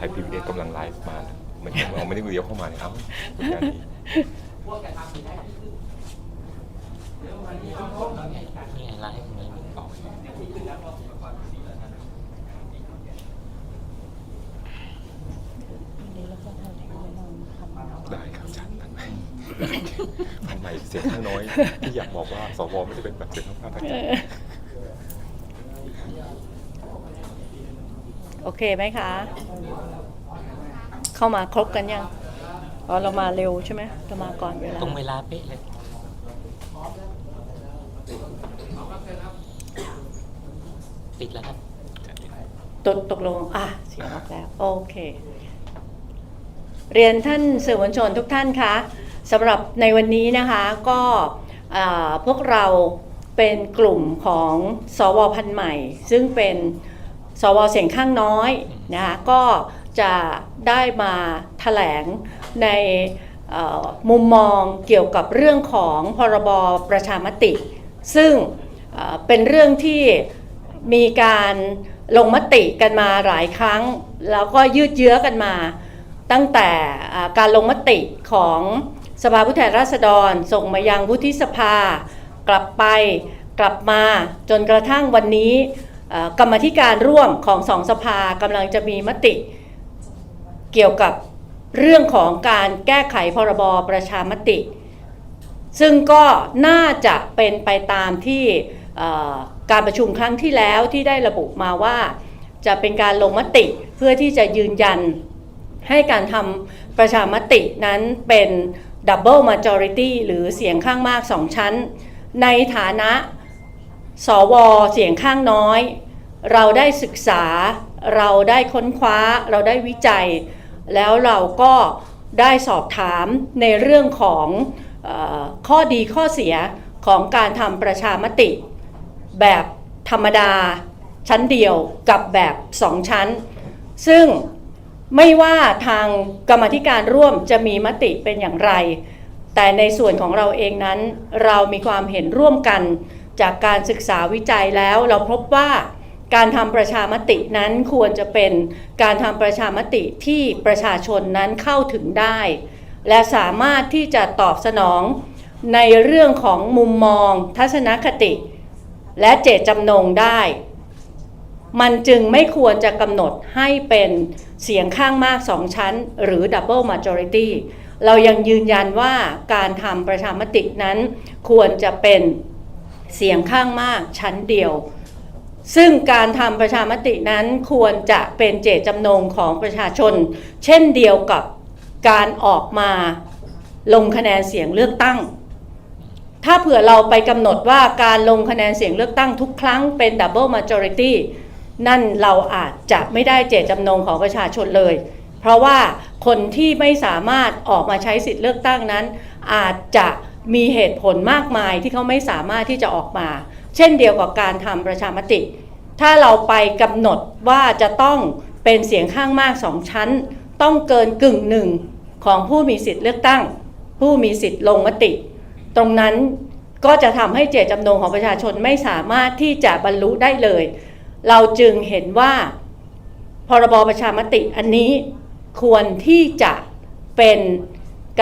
ทยพีบีเอสกำลังไลฟ์มามันเราไม่ได้เลี้ยวเข้ามาเนี่ยเอ้าผลงานนี้นี่ไงไลฟ์มีมีออกได้ครับจัดพันใหม่พันใหม่เสียงข้างน้อยที่อยากบอกว่าสวไม่ได้เป็นแบบเสียงข้างมากอาจารย์ โอเคไหมคะ เข้ามาครบกันยังอ๋อเรามาเร็วใช่ไหมเรามาก่อนเวลาตรงเวลาเป๊ะเลยติดแล้วครับตกตกลง อะ เสียงออกแล้ว โอเค เรียนท่านสื่อมวลชนทุกท่านคะสำหรับในวันนี้นะคะก็อ่าพวกเราเป็นกลุ่มของสวพันธุ์ใหม่ ซึ่งเป็น สวเสียงข้างน้อยนะคะก็จะได้มาแถลงในเอ่อมุมมองเกี่ยวกับเรื่องของพรบประชามติ ซึ่งเอ่อเป็นเรื่องที่มีการลงมติกันมาหลายครั้ง แล้วก็ยืดเยื้อกันมา ตั้งแต่อ่าการลงมติของสภาผู้แทนราษฎร ส่งมายังวุฒิสภา กลับไปกลับมาจนกระทั่งวันนี้เอ่อ กรรมธิการร่วมของสองสภากำลังจะมีมติเกี่ยวกับเรื่องของการแก้ไขพรบประชามติ ซึ่งก็น่าจะเป็นไปตามที่การประชุมครั้งที่แล้วที่ได้ระบุมาว่าจะเป็นการลงมติเพื่อที่จะยืนยันให้การทำประชามตินั้นเป็น Double Majority หรือเสียงข้างมาก2ชั้น ในฐานะ สวเสียงข้างน้อย เราได้ศึกษา เราได้ค้นคว้า เราได้วิจัย แล้วเราก็ได้สอบถามในเรื่องของออข้อดีข้อเสียของการทำประชามติ แบบธรรมดาชั้นเดียวกับแบบสองชั้น ซึ่งไม่ว่าทางกรรมธิการร่วมจะมีมติเป็นอย่างไร แต่ในส่วนของเราเองนั้น เรามีความเห็นร่วมกัน จากการศึกษาวิจัยแล้วเราพบว่าการทำประชามตินั้นควรจะเป็นการทำประชามติที่ประชาชนนั้นเข้าถึงได้ และสามารถที่จะตอบสนองในเรื่องของมุมมอง ทัศนคติ และเจตจำนงได้ มันจึงไม่ควรจะกำหนดให้เป็นเสียงข้างมากสองชั้น หรือ Double Majority เรายังยืนยันว่าการทำประชามตินั้นควรจะเป็น เสียงข้างมากชั้นเดียว ซึ่งการทำประชามตินั้นควรจะเป็นเจตจำนงของประชาชน เช่นเดียวกับการออกมาลงคะแนนเสียงเลือกตั้ง ถ้าเผื่อเราไปกำหนดว่าการลงคะแนนเสียงเลือกตั้งทุกครั้งเป็น double majority นั่นเราอาจจะไม่ได้เจตจำนงของประชาชนเลย เพราะว่าคนที่ไม่สามารถออกมาใช้สิทธิ์เลือกตั้งนั้น อาจจะ มีเหตุผลมากมายที่เขาไม่สามารถที่จะออกมา เช่นเดียวกับการทำประชามติ ถ้าเราไปกำหนดว่าจะต้องเป็นเสียงข้างมากสองชั้น ต้องเกินกึ่งหนึ่งของผู้มีสิทธิ์เลือกตั้ง ผู้มีสิทธิ์ลงมติ ตรงนั้นก็จะทำให้เจตจำนงของประชาชนไม่สามารถที่จะบรรลุได้เลย เราจึงเห็นว่าพรบประชามติอันนี้ควรที่จะเป็น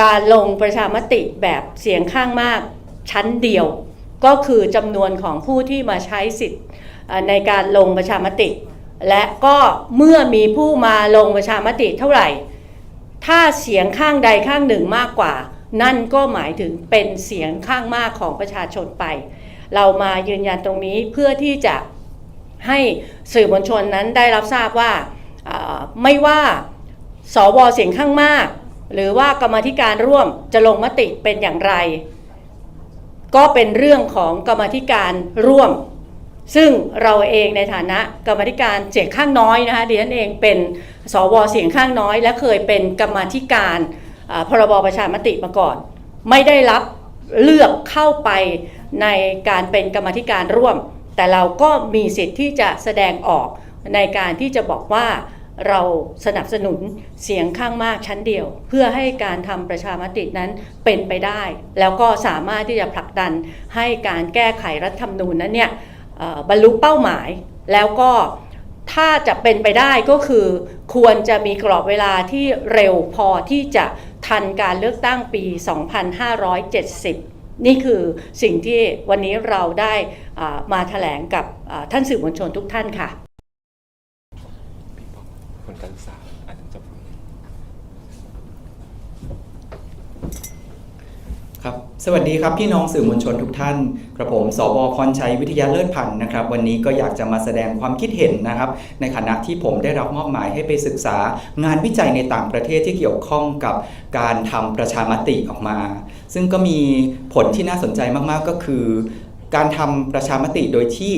การลงประชามติแบบเสียงข้างมากชั้นเดียว ก็คือจำนวนของผู้ที่มาใช้สิทธิ์ในการลงประชามติ และก็เมื่อมีผู้มาลงประชามติเท่าไหร่ ถ้าเสียงข้างใดข้างหนึ่งมากกว่า นั่นก็หมายถึงเป็นเสียงข้างมากของประชาชนไป เรามายืนยันตรงนี้เพื่อที่จะให้สื่อมวลชนนั้นได้รับทราบว่าไม่ว่าสวเสียงข้างมาก หรือว่ากรรมธิการร่วมจะลงมติเป็นอย่างไร ก็เป็นเรื่องของกรรมธิการร่วม ซึ่งเราเองในฐานะกรรมธิการเสียงข้างน้อยนะคะดิฉันเองเป็นสวเสียงข้างน้อย และเคยเป็นกรรมธิการพรบประชามติมาก่อน ไม่ได้รับเลือกเข้าไปในการเป็นกรรมธิการร่วม แต่เราก็มีสิทธิ์ที่จะแสดงออกในการที่จะบอกว่า เราสนับสนุนเสียงข้างมากชั้นเดียว เพื่อให้การทำประชามตินั้นเป็นไปได้ แล้วก็สามารถที่จะผลักดันให้การแก้ไขรัฐธรรมนูญนั้นเนี่ยบรรลุเป้าหมาย แล้วก็ถ้าจะเป็นไปได้ก็คือ ควรจะมีกรอบเวลาที่เร็วพอที่จะทันการเลือกตั้งปี 2570นี่คือสิ่งที่วันนี้เราได้อ่ามาแถลงกับท่านสื่อมวลชนทุกท่านค่ะ พี่ป้อมคนการศึกษาอันนั้นจะ ครับ สวัสดีครับ พี่น้องสื่อมวลชนทุกท่าน กระผม สวพรชัยวิทยาเลิศพันธ์นะครับ วันนี้ก็อยากจะมาแสดงความคิดเห็นนะครับ ในฐานะที่ผมได้รับมอบหมายให้ไปศึกษางานวิจัยในต่างประเทศที่เกี่ยวข้องกับการทำประชามติออกมา ซึ่งก็มีผลที่น่าสนใจมากๆก็คือ การทำประชามติโดยที่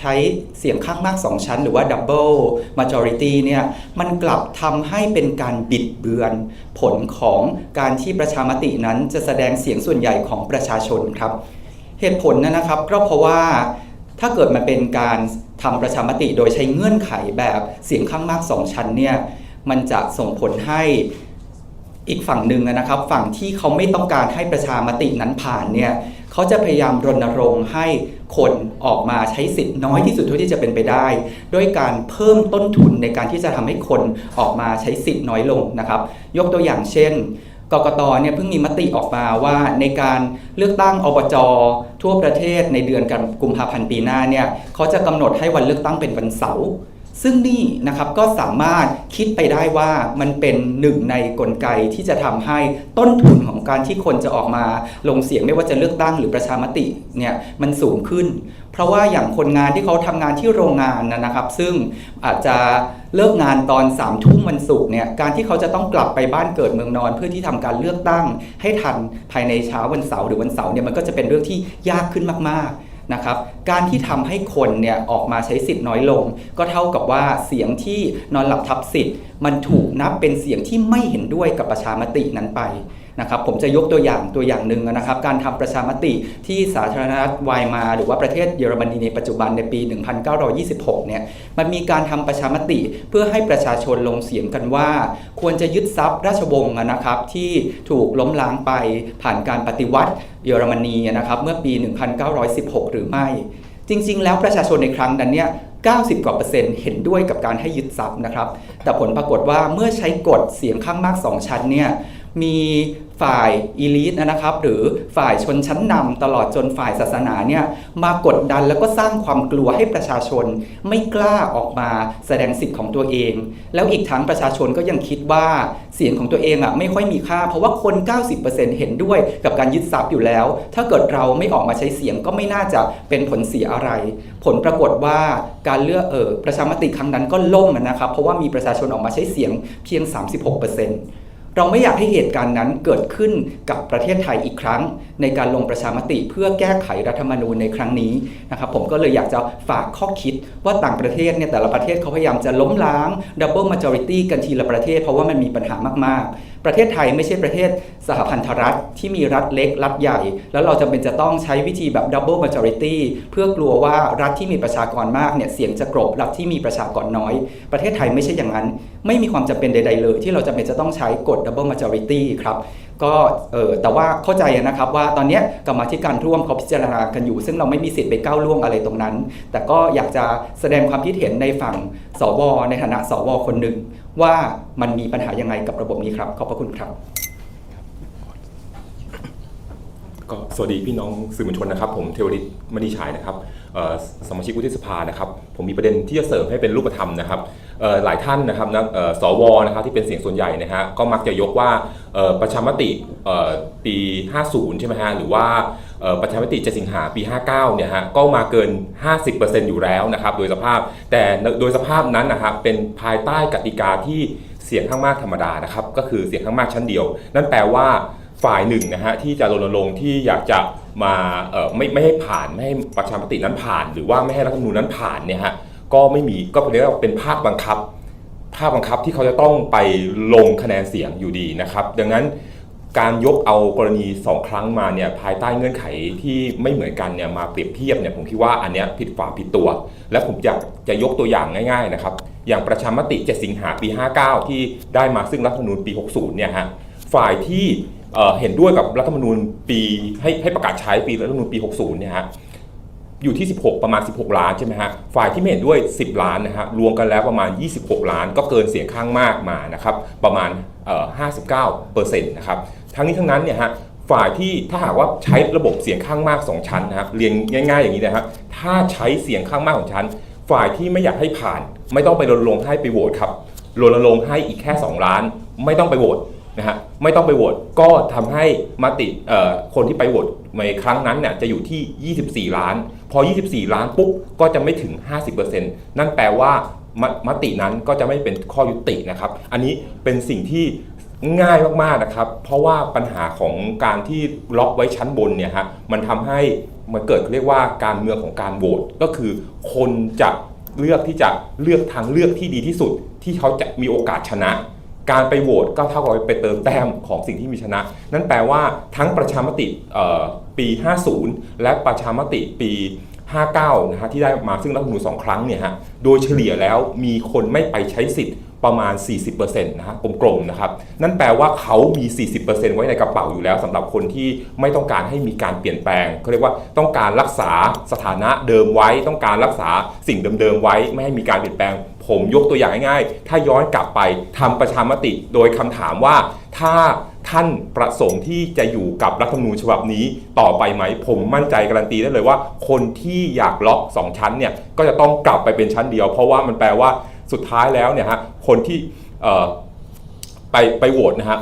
ใช้เสียงข้างมาก 2 ชั้น หรือว่า double majority เนี่ยมันกลับทำให้เป็นการบิดเบือน ผลของการที่ประชามตินั้นจะแสดงเสียงส่วนใหญ่ของประชาชนครับ เหตุผลนะครับก็เพราะว่าถ้าเกิดมันเป็นการทำประชามติโดยใช้เงื่อนไขแบบเสียงข้างมาก 2 ชั้นเนี่ยมันจะส่งผลให้อีกฝั่งหนึ่งนะครับ ฝั่งที่เขาไม่ต้องการให้ประชามตินั้นผ่านเนี่ยเขาจะพยายามรณรงค์ให้ คนออกมาใช้สิทธิ์น้อยที่สุดเท่าที่จะเป็นไปได้ ด้วยการเพิ่มต้นทุนในการที่จะทำให้คนออกมาใช้สิทธิ์น้อยลงนะครับ ยกตัวอย่างเช่นกกตเนี่ยเพิ่งมีมติออกมาว่าในการเลือกตั้งอบจทั่วประเทศในเดือนกันกุมภาพันธ์ปีหน้าเนี่ยเขาจะกำหนดให้วันเลือกตั้งเป็นวันเสาร์ ซึ่งนี่นะครับก็สามารถคิดไปได้ว่ามันเป็นหนึ่งในกลไกที่จะทำให้ต้นทุนของการที่คนจะออกมาลงเสียงไม่ว่าจะเลือกตั้งหรือประชามติเนี่ยมันสูงขึ้น เพราะว่าอย่างคนงานที่เขาทำงานที่โรงงานนะครับ ซึ่งอาจจะเลิกงานตอน3ามทุ่มวันศุกร์เนี่ยการที่เขาจะต้องกลับไปบ้านเกิดเมืองนอน เพื่อที่ทำการเลือกตั้งให้ทันภายในเช้าวันเสาร์หรือวันเสาร์เนี่ยมันก็จะเป็นเรื่องที่ยากขึ้นมากๆ นะครับการที่ทำให้คนเนี่ยออกมาใช้สิทธิ์น้อยลง ก็เท่ากับว่าเสียงที่นอนหลับทับสิทธิ์ มันถูกนับเป็นเสียงที่ไม่เห็นด้วยกับประชามตินั้นไป นะครับผมจะยกตัวอย่างตัวอย่างหนึ่งนะครับ การทำประชามติที่สาธารณรัฐไวมา หรือว่าประเทศเยอรมนีในปัจจุบันในปี 1926 เนี่ยมันมีการทำประชามติเพื่อให้ประชาชนลงเสียงกันว่า ควรจะยึดทรัพย์ราชวงศ์นะครับที่ถูกล้มล้างไปผ่านการปฏิวัติเยอรมนีนะครับเมื่อปี 1916 หรือไม่ จริง ๆ แล้วประชาชนในครั้งนั้นเนี่ย90 กว่าเปอร์เซ็นต์เห็นด้วยกับการให้ยึดทรัพย์นะครับ แต่ผลปรากฏว่าเมื่อใช้กฎเสียงข้างมาก 2 ชั้นเนี่ย มีฝ่ายอีลิทนะครับ หรือฝ่ายชนชั้นนำตลอดจนฝ่ายศาสนาเนี่ยมากดดันแล้วก็สร้างความกลัวให้ประชาชนไม่กล้าออกมาแสดงสิทธิ์ของตัวเอง แล้วอีกทั้งประชาชนก็ยังคิดว่าเสียงของตัวเองอะไม่ค่อยมีค่า เพราะว่าคน 90%เห็นด้วยกับการยึดทรัพย์อยู่แล้ว ถ้าเกิดเราไม่ออกมาใช้เสียงก็ไม่น่าจะเป็นผลเสียอะไร ผลปรากฏว่าการเลือกเออประชามติครั้งนั้นก็ล่มนะครับ เพราะว่ามีประชาชนออกมาใช้เสียงเพียง 36% เราไม่อยากให้เหตุการณ์นั้นเกิดขึ้นกับประเทศไทยอีกครั้ง ในการลงประชามติเพื่อแก้ไขรัฐธรรมนูญในครั้งนี้นะครับผมก็เลยอยากจะฝากข้อคิดว่าต่างประเทศเนี่ยแต่ละประเทศเขาพยายามจะล้มล้างดับเบิลมาจอริตี้กันทีละประเทศเพราะว่ามันมีปัญหามากๆ ประเทศไทยไม่ใช่ประเทศสหพันธรัฐที่มีรัฐเล็ก รัฐใหญ่ แล้วเราจำเป็นจะต้องใช้วิธีแบบ double majority เพื่อกลัวว่ารัฐที่มีประชากรมากเนี่ยเสียงจะกรบรัฐที่มีประชากรน้อย ประเทศไทยไม่ใช่อย่างนั้น ไม่มีความจำเป็นใด ๆ เลย ที่เราจำเป็นจะต้องใช้กฎ double majority ครับก็เออแต่ว่าเข้าใจนะครับว่าตอนนี้กรรมธิการร่วมเขาพิจารณากันอยู่ ซึ่งเราไม่มีสิทธิ์ไปก้าวล่วงอะไรตรงนั้น แต่ก็อยากจะแสดงความคิดเห็นในฝั่งสวในฐานะสวคนหนึ่ง ว่ามันมีปัญหายังไงกับระบบนี้ครับ ขอบพระคุณครับ ก็สวัสดีพี่น้องสื่อมวลชนนะครับ ผมเทวริตมณีฉายนะครับสมาชิกวุฒิสภานะครับ ผมมีประเด็นที่จะเสริมให้เป็นรูปธรรมนะครับ หลายท่านนะครับนะสวนะครับที่เป็นเสียงส่วนใหญ่นะฮะก็มักจะยกว่าประชามติปี 50 ใช่ไหมฮะหรือว่าประชามติ7สิงหาปี 59 เนี่ยฮะก็มาเกิน 50%อยู่แล้วนะครับโดยสภาพแต่โดยสภาพนั้นนะครับเป็นภายใต้กติกาที่เสียงข้างมากธรรมดานะครับก็คือเสียงข้างมากชั้นเดียว นั่นแปลว่าฝ่ายหนึ่งนะฮะที่จะรณรงค์ที่อยากจะมาไม่ไม่ให้ผ่านไม่ให้ประชามตินั้นผ่าน หรือว่าไม่ให้รัฐธรรมนูญนั้นผ่านเนี่ยฮะ ก็ไม่มีก็เรียกว่าเป็นภาคบังคับ ภาคบังคับที่เขาจะต้องไปลงคะแนนเสียงอยู่ดีนะครับ ดังนั้นการยกเอากรณีสองครั้งมาเนี่ยภายใต้เงื่อนไขที่ไม่เหมือนกันเนี่ยมาเปรียบเทียบเนี่ยผมคิดว่าอันเนี้ยผิดฝาผิดตัว และผมอยากจะยกตัวอย่างง่ายๆนะครับอย่างประชามติ 7 สิงหาปี 59 ที่ได้มาซึ่งรัฐธรรมนูญปี 60 เนี่ยฮะฝ่ายที่เอ่อเห็นด้วยกับรัฐธรรมนูญปีให้ให้ประกาศใช้ปีรัฐธรรมนูญปี 60 เนี่ยฮะ อยู่ที่ 16 ประมาณ 16 ล้านใช่ไหมฮะ ฝ่ายที่ไม่เห็นด้วย 10 ล้านนะฮะ รวมกันแล้วประมาณ 26 ล้าน ก็เกินเสียงข้างมากมานะครับ ประมาณ59เปอร์เซ็นต์นะครับ ทั้งนี้ทั้งนั้นเนี่ยฮะ ฝ่ายที่ถ้าหากว่าใช้ระบบเสียงข้างมาก 2 ชั้นนะครับ เรียนง่าย ๆ อย่างนี้นะครับ ถ้าใช้เสียงข้างมากของชั้น ฝ่ายที่ไม่อยากให้ผ่าน ไม่ต้องไปรณรงค์ให้ไปโหวตครับ รณรงค์ให้อีกแค่ 2 ล้าน ไม่ต้องไปโหวตนะฮะไม่ต้องไปโหวตก็ทำให้มติคนที่ไปโหวตในครั้งนั้นเนี่ยจะอยู่ที่ 24 ล้าน พอ 24 ล้านปุ๊บก็จะไม่ถึง 50%นั่นแปลว่ามมตินั้นก็จะไม่เป็นข้อยุตินะครับ อันนี้เป็นสิ่งที่ง่ายมากๆนะครับ เพราะว่าปัญหาของการที่ล็อกไว้ชั้นบนเนี่ยฮะมันทำให้มันเกิดเรียกว่าการเมืองของการโหวตก็คือคนจะเลือกที่จะเลือกทางเลือกที่ดีที่สุดที่เขาจะมีโอกาสชนะ การไปโหวตก็เท่ากับไปเติมแต้มของสิ่งที่มีชนะ นั่นแปลว่าทั้งประชามติปี 50 และประชามติปี 59 นะฮะที่ได้มาซึ่งรัฐธรรมนูญสองครั้งเนี่ยฮะโดยเฉลี่ยแล้วมีคนไม่ไปใช้สิทธิ์ ประมาณ 40%นะฮะกลมๆนะครับ นั่นแปลว่าเขามี 40%ไว้ในกระเป๋าอยู่แล้วสำหรับคนที่ไม่ต้องการให้มีการเปลี่ยนแปลงเขาเรียกว่าต้องการรักษาสถานะเดิมไว้ ต้องการรักษาสิ่งเดิมๆไว้ ไม่ให้มีการเปลี่ยนแปลง ผมยกตัวอย่างง่ายๆ ถ้าย้อนกลับไปทำประชามติโดยคำถามว่าถ้าท่านประสงค์ที่จะอยู่กับรัฐธรรมนูญฉบับนี้ต่อไปไหม ผมมั่นใจการันตีได้เลยว่า คนที่อยากล็อก 2 ชั้นเนี่ยก็จะต้องกลับไปเป็นชั้นเดียว เพราะว่ามันแปลว่า สุดท้ายแล้วเนี่ยฮะคนที่ไปไปโหวตนะฮะ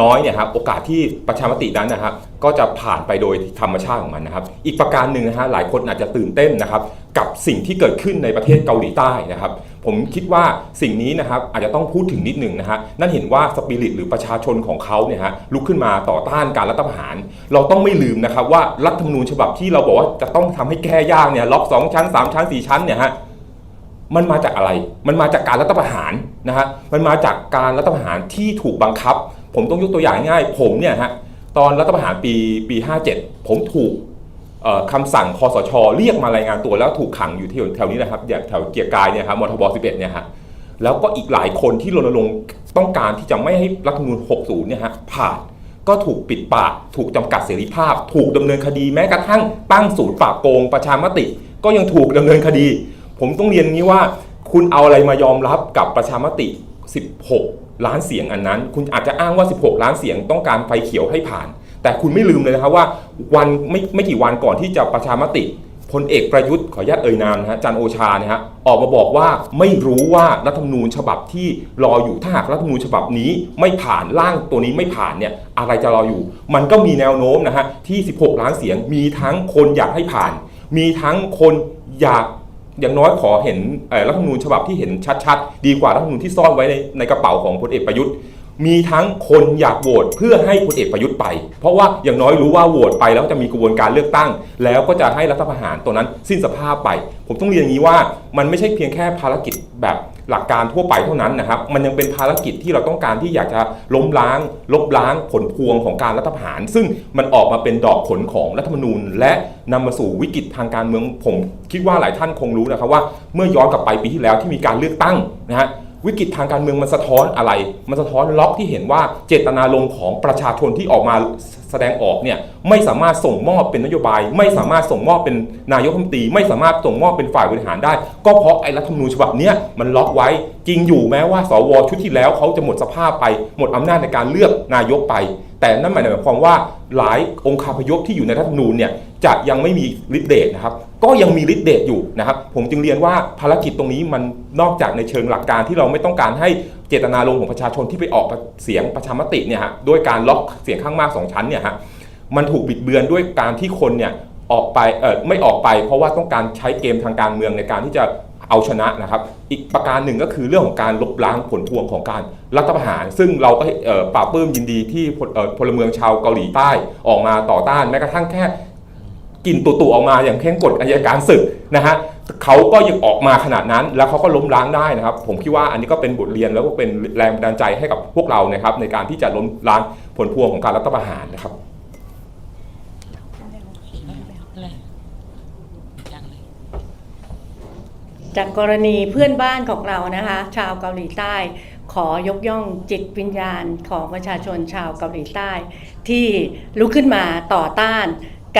น้อยเนี่ยครับโอกาสที่ประชามตินั้นนะครับก็จะผ่านไปโดยธรรมชาติของมันนะครับ อีกประการหนึ่งนะฮะหลายคนอาจจะตื่นเต้นนะครับ กับสิ่งที่เกิดขึ้นในประเทศเกาหลีใต้นะครับ ผมคิดว่าสิ่งนี้นะครับอาจจะต้องพูดถึงนิดหนึ่งนะฮะนั่นเห็นว่าสปิริตหรือประชาชนของเขาเนี่ยฮะลุกขึ้นมาต่อต้านการรัฐประหาร เราต้องไม่ลืมนะครับว่ารัฐธรรมนูญฉบับที่เราบอกว่าจะต้องทำให้แก้ยากเนี่ยล็อกสองชั้นสามชั้นสี่ชั้นเนี่ยฮะ มันมาจากอะไร มันมาจากการรัฐประหารนะฮะ มันมาจากการรัฐประหารที่ถูกบังคับ ผมต้องยกตัวอย่างง่าย ผมเนี่ยฮะ ตอนรัฐประหารปีปี 57 ผมถูกคำสั่งคอสช เรียกมารายงานตัวแล้วถูกขังอยู่ที่แถวนี้นะครับแถวเกียรติกายเนี่ยครับมทบ 11 เนี่ยฮะ แล้วก็อีกหลายคนที่รณรงค์ต้องการที่จะไม่ให้รัฐธรรมนูญ 60 เนี่ยฮะผ่านก็ถูกปิดปาก ถูกจำกัดเสรีภาพ ถูกดำเนินคดีแม้กระทั่งตั้งศูนย์ปราบโกงประชามติ ก็ยังถูกดำเนินคดี ผมต้องเรียนงี้ว่า คุณเอาอะไรมายอมรับกับประชามติ 16 ล้านเสียงอันนั้น คุณอาจจะอ้างว่า 16 ล้านเสียงต้องการไฟเขียวให้ผ่าน แต่คุณไม่ลืมเลยนะครับว่าวันไม่ไม่กี่วันก่อนที่จะประชามติพลเอกประยุทธ์ขออนุญาตเอ่ยนามนะฮะจันโอชานะฮะออกมาบอกว่าไม่รู้ว่ารัฐธรรมนูญฉบับที่รออยู่ถ้าหากรัฐธรรมนูญฉบับนี้ไม่ผ่านร่างตัวนี้ไม่ผ่านเนี่ยอะไรจะรออยู่ มันก็มีแนวโน้มนะฮะที่ 16 ล้านเสียงมีทั้งคนอยากให้ผ่าน มีทั้งคนอยาก อย่างน้อยขอเห็นรัฐธรรมนูญฉบับที่เห็นชัดๆ ดีกว่ารัฐธรรมนูญที่ซ่อนไว้ในในกระเป๋าของพลเอกประยุทธ์ มีทั้งคนอยากโหวตเพื่อให้พลเอกประยุทธ์ไป เพราะว่าอย่างน้อยรู้ว่าโหวตไปแล้วจะมีกระบวนการเลือกตั้ง แล้วก็จะให้รัฐประหารตัวนั้นสิ้นสภาพไป ผมต้องเรียนอย่างนี้ว่ามันไม่ใช่เพียงแค่ภารกิจแบบ หลักการทั่วไปเท่านั้นนะครับ มันยังเป็นภารกิจที่เราต้องการที่อยากจะล้มล้าง ลบล้างผลพวงของการรัฐประหาร ซึ่งมันออกมาเป็นดอกผลของรัฐธรรมนูญ และนำมาสู่วิกฤตทางการเมืองผม คิดว่าหลายท่านคงรู้นะครับว่าเมื่อย้อนกลับไปปีที่แล้วที่มีการเลือกตั้งนะฮะ วิกฤตทางการเมืองมันสะท้อนอะไร มันสะท้อนล็อกที่เห็นว่าเจตนารมณ์ของประชาชนที่ออกมาแสดงออกเนี่ยไม่สามารถส่งมอบเป็นนโยบาย ไม่สามารถส่งมอบเป็นนายกรัฐมนตรีไม่สามารถส่งมอบเป็นฝ่ายบริหารได้ ก็เพราะไอ้รัฐธรรมนูญฉบับเนี้ยมันล็อกไว้จริงอยู่แม้ว่าสวชุดที่แล้วเขาจะหมดสภาพไปหมดอำนาจในการเลือกนายกไป แต่นั่นหมายความว่าหลายองค์คาพยพที่อยู่ในรัฐธรรมนูญเนี่ยจะยังไม่มีฤทธิ์เดชนะครับ ก็ยังมีฤทธิ์เดชอยู่นะครับ ผมจึงเรียนว่าภารกิจตรงนี้มันนอกจากในเชิงหลักการที่เราไม่ต้องการให้เจตนารมณ์ของประชาชนที่ไปออกเสียงประชามติเนี่ยฮะด้วยการล็อกเสียงข้างมากสองชั้นเนี่ยฮะมันถูกบิดเบือนด้วยการที่คนเนี่ยออกไปเออไม่ออกไป เพราะว่าต้องการใช้เกมทางการเมืองในการที่จะ เอาชนะนะครับ อีกประการหนึ่งก็คือเรื่องของการลบล้างผลพวงของการรัฐประหาร ซึ่งเราก็ปราบปลื้มยินดีที่พลเอ่อพลเมืองชาวเกาหลีใต้ออกมาต่อต้านแม้กระทั่งแค่กินตุ่ๆออกมาอย่างเข่งกฎอายการศึกนะฮะเขาก็ยังออกมาขนาดนั้น แล้วเขาก็ล้มล้างได้นะครับ ผมคิดว่าอันนี้ก็เป็นบทเรียนแล้วก็เป็นแรงบันดาลใจให้กับพวกเรานะครับในการที่จะล้มล้างผลพวงของการรัฐประหารนะครับ แรกจังเลย จากกรณีเพื่อนบ้านของเรานะคะ ชาวเกาหลีใต้ ขอยกย่องจิตวิญญาณของประชาชนชาวเกาหลีใต้ ที่ลุกขึ้นมาต่อต้าน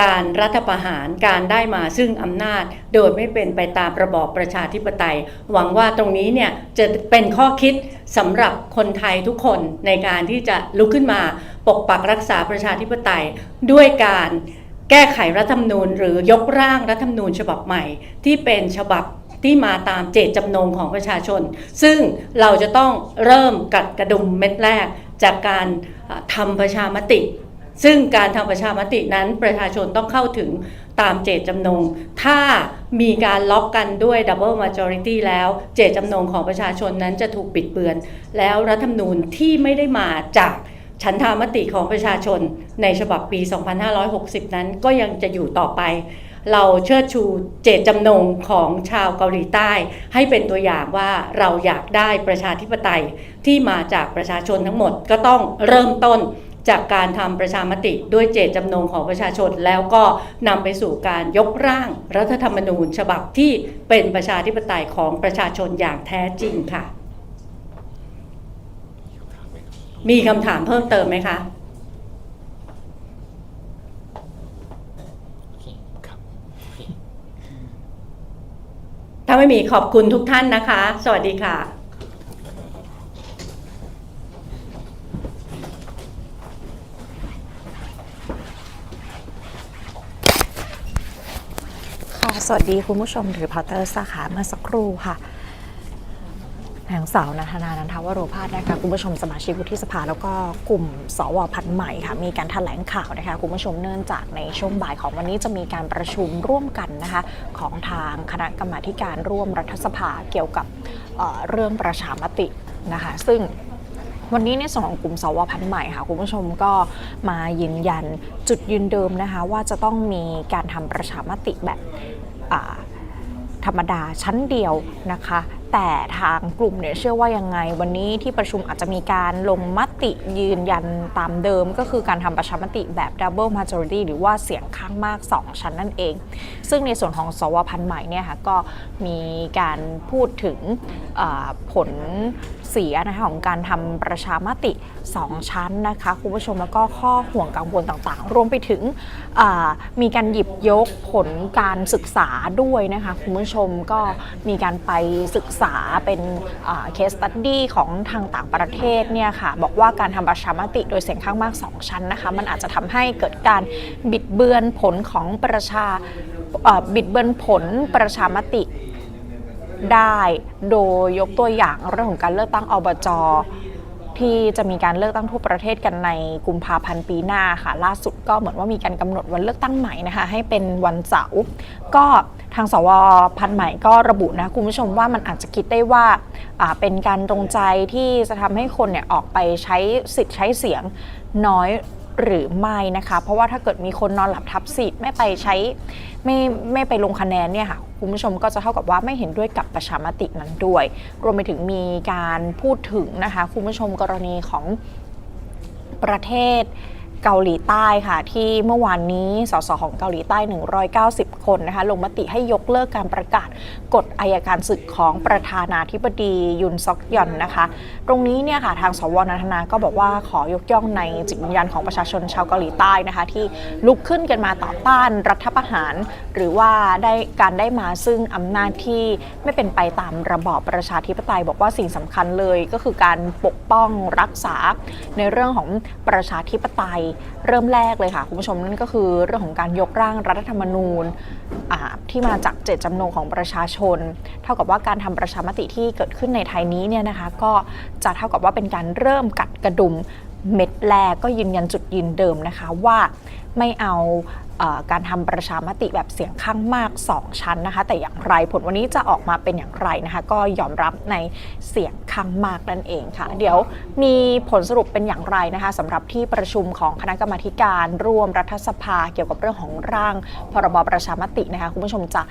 การรัฐประหารการได้มาซึ่งอำนาจ โดยไม่เป็นไปตามระบอบประชาธิปไตย หวังว่าตรงนี้เนี่ยจะเป็นข้อคิดสำหรับคนไทยทุกคนในการที่จะลุกขึ้นมาปกปักรักษาประชาธิปไตย ด้วยการแก้ไขรัฐธรรมนูญ หรือยกร่างรัฐธรรมนูญฉบับใหม่ที่เป็นฉบับ ที่มาตามเจตจำนงของประชาชน ซึ่งเราจะต้องเริ่มกัดกระดุมเม็ดแรกจากการทำประชามติ ซึ่งการทำประชามตินั้นประชาชนต้องเข้าถึงตามเจตจำนง ถ้ามีการล็อกกันด้วย double majority แล้ว เจตจำนงของประชาชนนั้นจะถูกปิดเบือน แล้วรัฐธรรมนูญที่ไม่ได้มาจากฉันทามติของประชาชนในฉบับปี 2560 นั้นก็ยังจะอยู่ต่อไป เราเชิดชูเจตจำนงของชาวเกาหลีใต้ ให้เป็นตัวอย่างว่าเราอยากได้ประชาธิปไตยที่มาจากประชาชนทั้งหมดก็ต้องเริ่มต้นจากการทำประชามติด้วยเจตจำนงของประชาชน แล้วก็นำไปสู่การยกร่างรัฐธรรมนูญ ฉบับที่เป็นประชาธิปไตยของประชาชนอย่างแท้จริงค่ะ มีคำถามเพิ่มเติมไหมคะ โอเค ครับ โอเค ถ้าไม่มีขอบคุณทุกท่านนะคะ สวัสดีค่ะค่ะสวัสดีคุณผู้ชมหรือพอเตอร์สาขาเมื่อสักครู่ค่ะ นางสาวนันทนานันทวโรพาสนะคะคุณผู้ชมสมาชิกวุฒิสภาแล้วก็กลุ่มสวพันธ์ใหม่ค่ะมีการแถลงข่าวนะคะคุณผู้ชมเนื่องจากในช่วงบ่ายของวันนี้จะมีการประชุมร่วมกันนะคะของทางคณะกรรมาการร่วมรัฐสภาเกี่ยวกับเเรื่องประชามตินะคะซึ่งวันนี้ในส่วนของกลุ่มสวพันธ์ใหม่ค่ะคุณผู้ชมก็มายืนยันจุดยืนเดิมนะคะว่าจะต้องมีการทำประชามติแบบธรรมดาชั้นเดียวนะคะ แต่ทางกลุ่มเนี่ยเชื่อว่ายังไง วันนี้ที่ประชุมอาจจะมีการลงมติยืนยันตามเดิม ก็คือการทำประชามติแบบ double majority หรือว่าเสียงข้างมาก 2 ชั้นนั่นเอง ซึ่งในส่วนของสวพันธ์ใหม่เนี่ยค่ะก็มีการพูดถึงผลเสียนะคะของการทำประชามติ 2 ชั้นนะคะคุณผู้ชมแล้วก็ข้อห่วงกังวลต่างๆ รวมไปถึงมีการหยิบยกผลการศึกษาด้วยนะคะคุณผู้ชมก็มีการไปศึกษาเป็นเคสตัดดี้ของทางต่างประเทศเนี่ยค่ะบอกว่าการทำประชามติโดยเสียงข้างมาก 2 ชั้นนะคะมันอาจจะทำให้เกิดการบิดเบือนผลของประชาบิดเบือนผลประชามติได้โดยยกตัวอย่างเรื่องของการเลือกตั้งอบจที่จะมีการเลือกตั้งทั่วประเทศกันในกุมภาพันธ์ปีหน้าค่ะ ล่าสุดก็เหมือนว่ามีการกำหนดวันเลือกตั้งใหม่นะคะ ให้เป็นวันเสาร์ก็ ทางสวพันธ์ใหม่ก็ระบุนะคุณผู้ชมว่ามันอาจจะคิดได้ว่าเป็นการตรงใจที่จะทำให้คนเนี่ยออกไปใช้สิทธิ์ใช้เสียงน้อยหรือไม่นะคะ เพราะว่าถ้าเกิดมีคนนอนหลับทับสิทธิ์ไม่ไปใช้ไม่ไม่ไปลงคะแนนเนี่ยค่ะคุณผู้ชมก็จะเท่ากับว่าไม่เห็นด้วยกับประชามตินั้นด้วย รวมไปถึงมีการพูดถึงนะคะคุณผู้ชมกรณีของประเทศ เกาหลีใต้ค่ะ ที่เมื่อวานนี้สสของเกาหลีใต้ 190 คนนะคะลงมติให้ยกเลิกการประกาศกฎอายการศึกของประธานาธิบดียุนซอกยอนนะคะ ตรงนี้เนี่ยค่ะทางสวนันทนาก็บอกว่าขอยกย่องในจิตวิญญาณของประชาชนชาวเกาหลีใต้นะคะที่ลุกขึ้นกันมาต่อต้านรัฐประหาร หรือว่าได้การได้มาซึ่งอำนาจที่ไม่เป็นไปตามระบอบประชาธิปไตย บอกว่าสิ่งสำคัญเลยก็คือการปกป้องรักษาในเรื่องของประชาธิปไตยเริ่มแรกเลยค่ะ คุณผู้ชมนั่นก็คือเรื่องของการยกร่างรัฐธรรมนูญที่มาจากเจตจำนงของประชาชน เท่ากับว่าการทำประชามติที่เกิดขึ้นในไทยนี้เนี่ยนะคะ ก็จะเท่ากับว่าเป็นการเริ่มกัดกระดุมเม็ดแรกก็ยืนยันจุดยืนเดิมนะคะว่าไม่เอา การทำประชามติแบบเสียงข้างมาก 2 ชั้นนะคะ แต่อย่างไรผลวันนี้จะออกมาเป็นอย่างไรนะคะ ก็ยอมรับในเสียงข้างมากนั่นเองค่ะ เดี๋ยวมีผลสรุปเป็นอย่างไรนะคะสำหรับที่ประชุมของคณะกรรมาธิการร่วมรัฐสภาเกี่ยวกับเรื่องของร่างพรบประชามตินะคะคุณผู้ชมจะ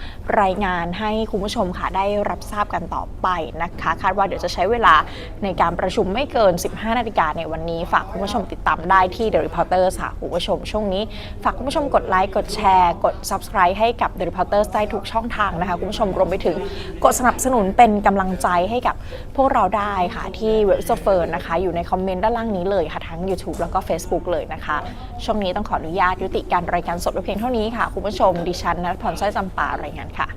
รายงานให้คุณผู้ชมค่ะได้รับทราบกันต่อไปนะคะ คาดว่าเดี๋ยวจะใช้เวลาในการประชุมไม่เกิน 15 นาฬิกาในวันนี้ ฝากคุณผู้ชมติดตามได้ที่ The Reporter ค่ะคุณผู้ชมช่วงนี้ฝากคุณผู้ชมกดไลค์ กดแชร์ กด Subscribe ให้กับ The Reporters ได้ทุกช่องทางนะคะคุณผู้ชมรวมไปถึงกดสนับสนุนเป็นกำลังใจให้กับพวกเราได้ค่ะที่เว็บไซเฟิร์นนะคะ อยู่ในคอมเมนต์ด้านล่างนี้เลยค่ะ ทั้ง YouTube แล้วก็ Facebook เลยนะคะ ช่วงนี้ต้องขออนุญาตยุติการรายการสดไว้เพียงเท่านี้ค่ะ คุณผู้ชมดิฉันนัทพรสร้อยจำปารายงานค่ะ